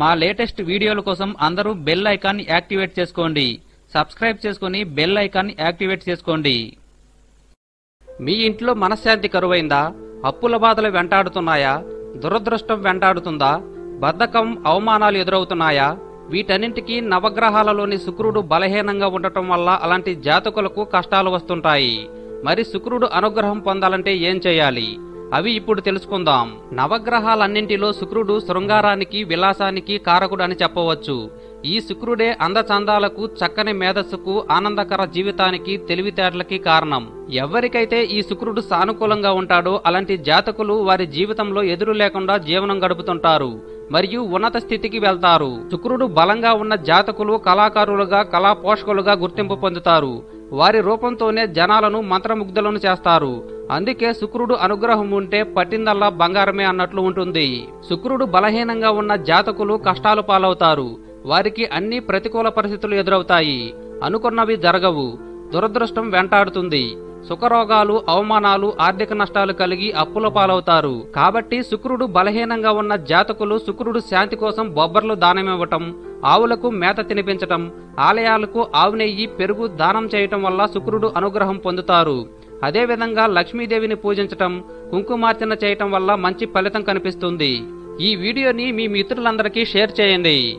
మా లేటెస్ట్ వీడియోల కోసం అందరూ బెల్ ఐకాన్ యాక్టివేట్ చేసుకోండి. సబ్స్క్రైబ్ చేసుకుని బెల్ ఐకాన్ యాక్టివేట్ చేసుకోండి. మీ ఇంట్లో మనశ్శాంతి కరువైందా? అప్పుల బాధలు వెంటాడుతున్నాయా? దురదృష్టం వెంటాడుతుందా? బద్ధకం అవమానాలు ఎదురవుతున్నాయా? వీటన్నింటికీ నవగ్రహాలలోని శుక్రుడు బలహీనంగా ఉండటం వల్ల అలాంటి జాతకులకు కష్టాలు వస్తుంటాయి. మరి శుక్రుడు అనుగ్రహం పొందాలంటే ఏం చేయాలి? అవి ఇప్పుడు తెలుసుకుందాం. నవగ్రహాలన్నింటిలో శుక్రుడు శృంగారానికి విలాసానికి కారకుడు అని చెప్పవచ్చు. ఈ శుక్రుడే అందచందాలకు చక్కని మేధస్సుకు ఆనందకర జీవితానికి తెలివితేటలకి కారణం. ఎవరికైతే ఈ శుక్రుడు సానుకూలంగా ఉంటాడో అలాంటి జాతకులు వారి జీవితంలో ఎదురు లేకుండా జీవనం గడుపుతుంటారు. మరియు ఉన్నత స్థితికి వెళ్తారు. శుక్రుడు బలంగా ఉన్న జాతకులు కళాకారులుగా కళా పోషకులుగా గుర్తింపు పొందుతారు. వారి రూపంతోనే జనాలను మంత్రముగ్ధులను చేస్తారు. అందుకే శుక్రుడు అనుగ్రహం ఉంటే పట్టిందల్లా బంగారమే అన్నట్లు ఉంటుంది. శుక్రుడు బలహీనంగా ఉన్న జాతకులు కష్టాలు పాలవుతారు. వారికి అన్ని ప్రతికూల పరిస్థితులు ఎదురవుతాయి. అనుకున్నవి జరగవు. దురదృష్టం వెంటాడుతుంది. సుఖరోగాలు అవమానాలు ఆర్థిక నష్టాలు కలిగి అప్పుల పాలవుతారు. కాబట్టి శుక్రుడు బలహీనంగా ఉన్న జాతకులు శుక్రుడు శాంతి కోసం బొబ్బర్లు దానమివ్వటం ఆవులకు మేత తినిపించటం ఆలయాలకు ఆవు నెయ్యి పెరుగు దానం చేయటం వల్ల శుక్రుడు అనుగ్రహం పొందుతారు. అదేవిధంగా లక్ష్మీదేవిని పూజించటం కుంకుమార్చన చేయటం వల్ల మంచి ఫలితం కనిపిస్తుంది. ఈ వీడియోని మీ మిత్రులందరికీ షేర్ చేయండి.